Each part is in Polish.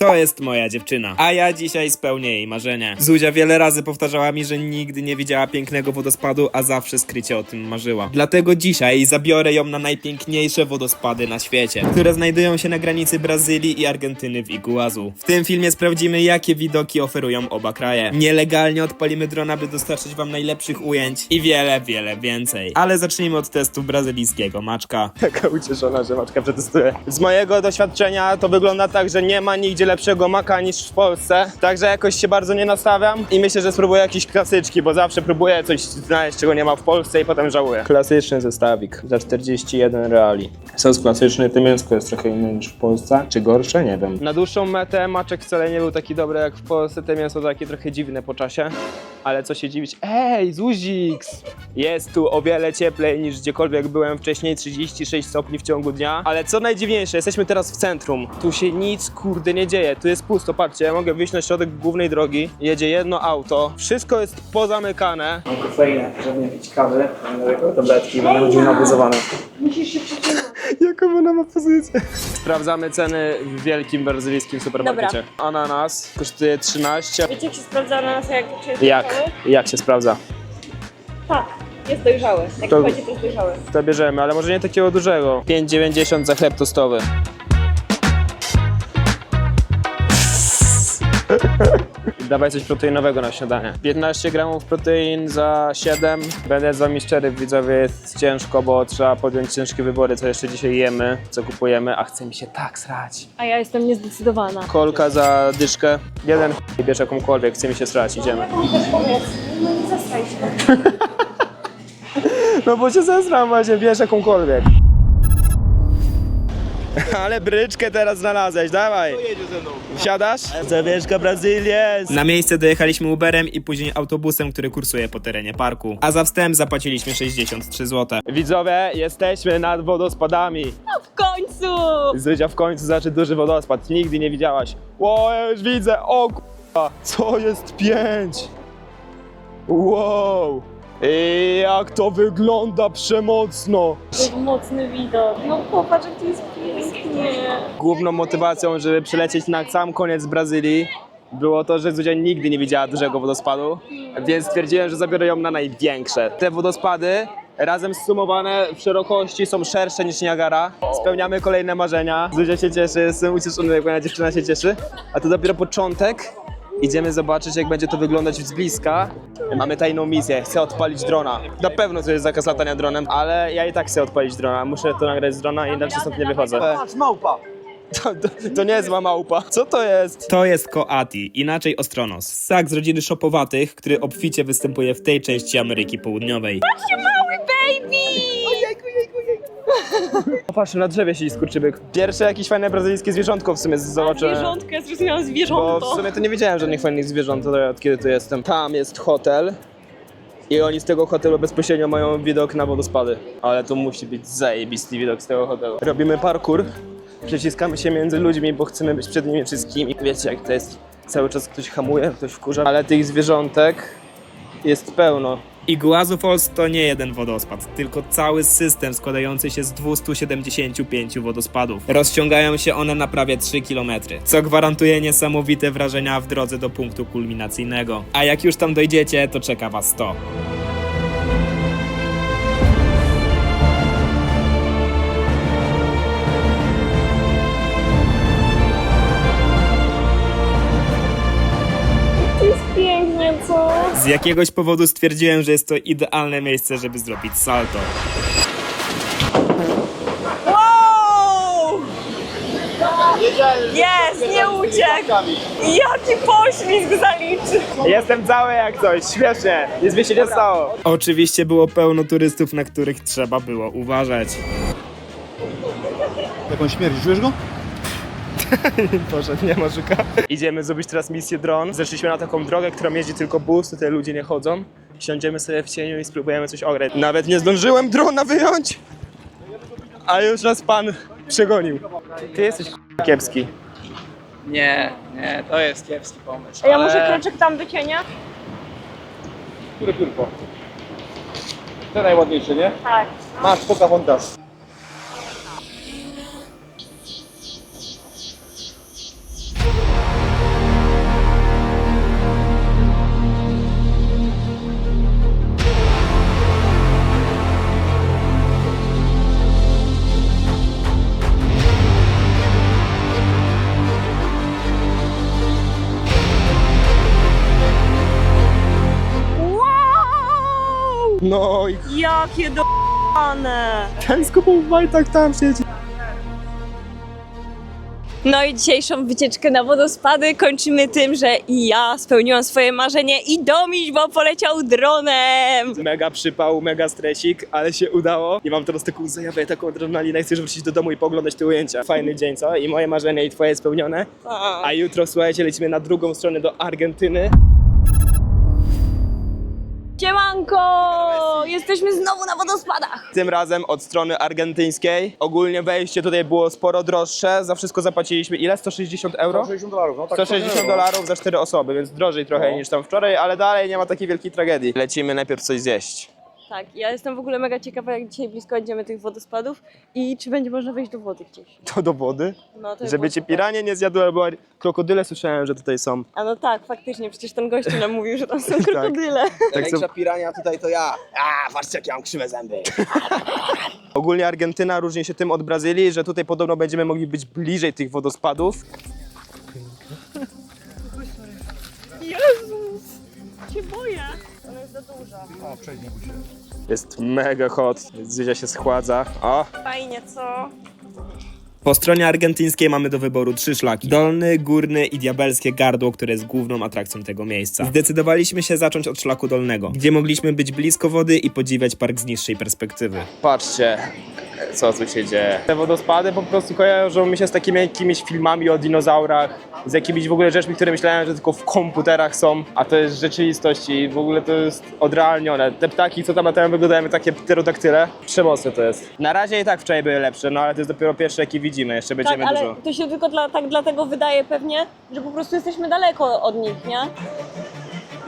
To jest moja dziewczyna, a ja dzisiaj spełnię jej marzenie. Zuzia wiele razy powtarzała mi, że nigdy nie widziała pięknego wodospadu, a zawsze skrycie o tym marzyła. Dlatego dzisiaj zabiorę ją na najpiękniejsze wodospady na świecie, które znajdują się na granicy Brazylii i Argentyny w Iguazu. W tym filmie sprawdzimy, jakie widoki oferują oba kraje. Nielegalnie odpalimy drona, by dostarczyć wam najlepszych ujęć i wiele, wiele więcej. Ale zacznijmy od testu brazylijskiego maczka. Taka ucieszona, że maczka przetestuje. Z mojego doświadczenia to wygląda tak, że nie ma nigdzie lepszego maka niż w Polsce. Także jakoś się bardzo nie nastawiam i myślę, że spróbuję jakieś klasyczki, bo zawsze próbuję coś znaleźć, czego nie ma w Polsce i potem żałuję. Klasyczny zestawik za 41 reali. Sos klasyczny, to mięsko jest trochę inne niż w Polsce. Czy gorsze? Nie wiem. Na dłuższą metę maczek wcale nie był taki dobry jak w Polsce. Te mięso takie trochę dziwne po czasie. Ale co się dziwić? Ej, Zuziks! Jest tu o wiele cieplej niż gdziekolwiek byłem wcześniej, 36 stopni w ciągu dnia. Ale co najdziwniejsze, jesteśmy teraz w centrum. Tu się nic kurde nie dzieje, tu jest pusto, patrzcie, ja mogę wyjść na środek głównej drogi, jedzie jedno auto, wszystko jest pozamykane. Mam kofeinę, żeby nie pić kawy, dlatego tabletki, będę chodził nabuzowany. Jaką ona ma pozycję? Sprawdzamy ceny w wielkim brazylijskim supermarkecie. Ananas kosztuje 13. Wiecie, jak się sprawdza ananas, jak czy jest Jak? dojrzały? Jak się sprawdza? Tak, jest dojrzały. Jak To- to jest dojrzały. To bierzemy, ale może nie takiego dużego. 5,90 za chleb tostowy. Dawaj coś proteinowego na śniadanie. 15 gramów protein za 7. Będę z wami szczery, widzowie, jest ciężko, bo trzeba podjąć ciężkie wybory, co jeszcze dzisiaj jemy, co kupujemy, a chce mi się tak srać. A ja jestem niezdecydowana. Kolka za dyszkę. Jeden ch- bierz jakąkolwiek, chce mi się srać, idziemy. No nie zastraj się. No bo cię zesram właśnie, bierz jakąkolwiek. Ale bryczkę teraz znalazłeś, dawaj. Wsiadasz? Zawieszka Brazylia. Na miejsce dojechaliśmy Uberem i później autobusem, który kursuje po terenie parku. A za wstęp zapłaciliśmy 63 zł. Widzowie, jesteśmy nad wodospadami. W końcu! Zydzia w końcu zacznie duży wodospad. Nigdy nie widziałaś. O, ja już widzę. O k***a. Co jest pięć? Wow. I jak to wygląda przemocno. Mocny widok. No popatrz, jak to jest pięknie. Główną motywacją, żeby przylecieć na sam koniec Brazylii było to, że Zuzia nigdy nie widziała dużego wodospadu, więc stwierdziłem, że zabiorę ją na największe. Te wodospady razem zsumowane w szerokości są szersze niż Niagara. Spełniamy kolejne marzenia. Zuzia się cieszy, jestem ucieszony, jak moja dziewczyna się cieszy. A to dopiero początek. Idziemy zobaczyć, jak będzie to wyglądać z bliska. Mamy tajną misję, chcę odpalić drona. Na pewno to jest zakaz latania dronem, ale ja i tak chcę odpalić drona. Muszę to nagrać z drona, inaczej stąd nie wychodzę. To, to, to nie jest zła małpa. Co to jest? To jest Koati, inaczej Ostronos. Ssak z rodziny szopowatych, który obficie występuje w tej części Ameryki Południowej. Mały baby! Patrz, na drzewie siedzi skurczybyk. Pierwsze jakieś fajne brazylijskie zwierzątko w sumie zobaczyłem. Zwierzątko, ja zrozumiałam Bo zwierzątko. w sumie to nie wiedziałem żadnych fajnych zwierząt od kiedy tu jestem. Tam jest hotel. I oni z tego hotelu bezpośrednio mają widok na wodospady. Ale to musi być zajebisty widok z tego hotelu. Robimy parkour. Przeciskamy się między ludźmi, bo chcemy być przed nimi wszystkimi. Wiecie jak to jest. Cały czas ktoś hamuje, ktoś wkurza. Ale tych zwierzątek jest pełno. Iguazu Falls to nie jeden wodospad, tylko cały system składający się z 275 wodospadów. Rozciągają się one na prawie 3 km, co gwarantuje niesamowite wrażenia w drodze do punktu kulminacyjnego. A jak już tam dojdziecie, to czeka was to. Z jakiegoś powodu stwierdziłem, że jest to idealne miejsce, żeby zrobić salto. Wow! Jest, nie uciekł! Jaki poślizg zaliczy! Jestem cały jak coś, śmiesznie. Nic mi się nie stało. Oczywiście było pełno turystów, na których trzeba było uważać. Jak on śmierdzi, czujesz go? Poszedł, nie ma żuka. Idziemy zrobić teraz misję dron. Zeszliśmy na taką drogę, którą jeździ tylko bus, tutaj ludzie nie chodzą. Siądziemy sobie w cieniu i spróbujemy coś ograć. Nawet nie zdążyłem drona wyjąć, a już nas pan przegonił. Ty jesteś kiepski. Nie, nie, to jest kiepski pomysł. A ja ale... może kreczek tam do cienia? Które piórko? Te najładniejsze, nie? Tak. Masz, Pocahontas. No i Jakie do***ane. ten z kupą w majtach tam siedzi. No i dzisiejszą wycieczkę na wodospady kończymy tym, że i ja spełniłam swoje marzenie i Domiś, bo poleciał dronem. Mega przypał, mega stresik, ale się udało. I mam teraz taką zajawę, taką adrenalinę, chcę wrócić do domu i pooglądać te ujęcia. Fajny dzień, co? I moje marzenie i twoje spełnione. A jutro, słuchajcie, lecimy na drugą stronę do Argentyny. Siemanko! Jesteśmy znowu na wodospadach. Tym razem od strony argentyńskiej. Ogólnie wejście tutaj było sporo droższe. Za wszystko zapłaciliśmy ile? 160 euro? 160 dolarów, no tak. 160 dolarów za 4 osoby, więc drożej trochę No. niż tam wczoraj, ale dalej nie ma takiej wielkiej tragedii. Lecimy najpierw coś zjeść. Tak, ja jestem w ogóle mega ciekawa, jak dzisiaj blisko będziemy tych wodospadów i czy będzie można wejść do wody gdzieś. To do wody? No, to Żeby było cię super. piranie nie zjadły, albo krokodyle słyszałem, że tutaj są. A no tak, faktycznie, przecież ten gościu nam mówił, że tam są krokodyle. Tak co... pirania tutaj to ja. A, patrzcie jakie mam krzywe zęby. Ogólnie Argentyna różni się tym od Brazylii, że tutaj podobno będziemy mogli być bliżej tych wodospadów. Jezus! Cię boję. Ona jest za duża. A, przejdź, nie bój się. Jest mega hot, Zyzia się schładza. O! Fajnie, co? Po stronie argentyńskiej mamy do wyboru trzy szlaki. Dolny, górny i diabelskie gardło, które jest główną atrakcją tego miejsca. Zdecydowaliśmy się zacząć od szlaku dolnego, gdzie mogliśmy być blisko wody i podziwiać park z niższej perspektywy. Patrzcie, co tu się dzieje. Te wodospady po prostu kojarzą mi się z takimi jakimiś filmami o dinozaurach, z jakimiś w ogóle rzeczami, które myślałem, że tylko w komputerach są, a to jest rzeczywistość i w ogóle to jest odrealnione. Te ptaki, co tam latają, wyglądają jak takie pterodaktyle. Przemocne to jest. Na razie i tak wczoraj były lepsze, no ale to jest dopiero pierwsze, jakie widzimy. Jeszcze Tak, będziemy ale dużo. to się tylko dla, tak dlatego wydaje pewnie, że po prostu jesteśmy daleko od nich, nie?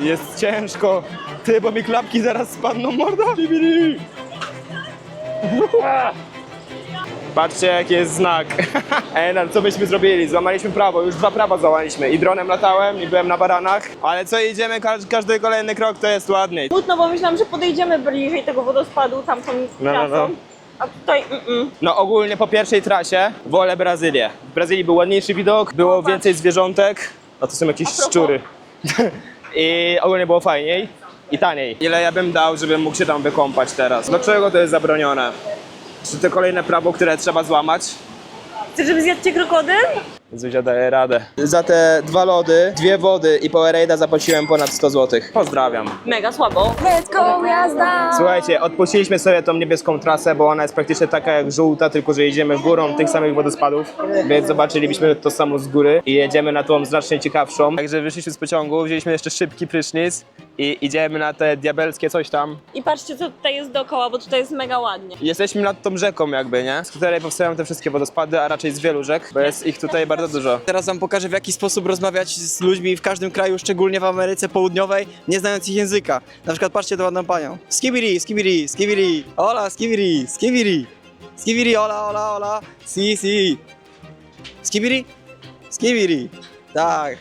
Jest ciężko. Ty, bo mi klapki zaraz spadną, morda. Bibili. Patrzcie, jaki jest znak. Ej, no, co byśmy zrobili? Złamaliśmy prawo, już dwa prawa złamaliśmy. I dronem latałem, i byłem na baranach. Ale co idziemy, ka- każdy kolejny krok to jest ładniej. Smutno, bo myślałam, że podejdziemy bliżej tego wodospadu tamtą No, no, trasą. no. A tutaj mm-mm. No ogólnie po pierwszej trasie wolę Brazylię. W Brazylii był ładniejszy widok, było O, patrz. więcej zwierzątek, a to są jakieś szczury. I ogólnie było fajniej i taniej. Ile ja bym dał, żebym mógł się tam wykąpać teraz? Dlaczego to jest zabronione? Czy to kolejne prawo, które trzeba złamać? Chcesz, żeby zjadł cię krokodyl? Zuzia daje radę. Za te dwa lody, dwie wody i Powerade'a zapłaciłem ponad 100 zł. Pozdrawiam. Mega słabo. Let's go, jazda! Słuchajcie, odpuściliśmy sobie tą niebieską trasę, bo ona jest praktycznie taka jak żółta, tylko że jedziemy górą tych samych wodospadów, więc zobaczylibyśmy to samo z góry i jedziemy na tą znacznie ciekawszą. Także wyszliśmy z pociągu, wzięliśmy jeszcze szybki prysznic i idziemy na te diabelskie coś tam. I patrzcie, co tutaj jest dookoła, bo tutaj jest mega ładnie. Jesteśmy nad tą rzeką jakby, nie? Z której powstają te wszystkie wodospady, a raczej z wielu rzek, bo jest ich tutaj bardzo dużo. Teraz wam pokażę w jaki sposób rozmawiać z ludźmi w każdym kraju, szczególnie w Ameryce Południowej, nie znając ich języka. Na przykład patrzcie tę ładną panią. Skibidi, skibidi, skibidi, hola, skibidi, skibidi, skibidi, hola, hola, hola, si, si. Skibidi, skibidi, tak.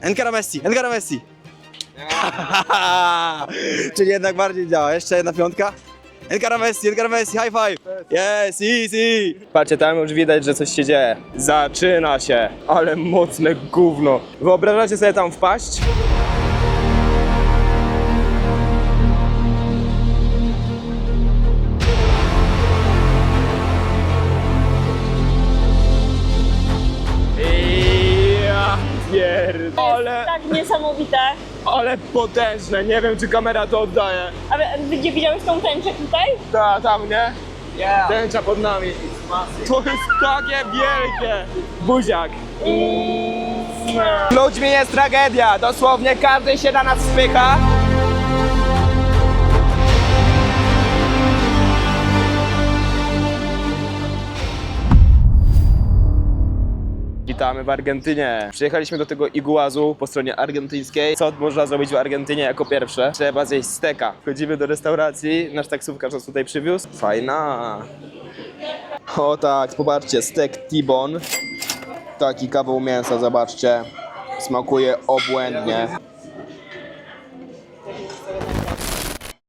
Encara Messi, Encara Messi. Czyli jednak bardziej działa. Jeszcze jedna piątka. Encara Messi, Encara Messi, high five. Yes, si. Patrzcie, tam już widać, że coś się dzieje. Zaczyna się, ale mocne gówno. Wyobrażacie sobie tam wpaść? Ja pierdolę, Tak niesamowite. Ale potężne, nie wiem czy kamera to oddaje. A gdzie widziałeś tą tęczę tutaj? Ta, tam, nie? Tęcza pod nami. To jest takie wielkie. Buziak. Ludźmi jest tragedia, dosłownie każdy się na nas spycha. Witamy w Argentynie. Przyjechaliśmy do tego iguazu po stronie argentyńskiej. Co można zrobić w Argentynie jako pierwsze? Trzeba zjeść steka. Wchodzimy do restauracji, nasz taksówkarz nas tutaj przywiózł. Fajna. O tak, popatrzcie, stek T-bone. Taki kawał mięsa, zobaczcie. Smakuje obłędnie.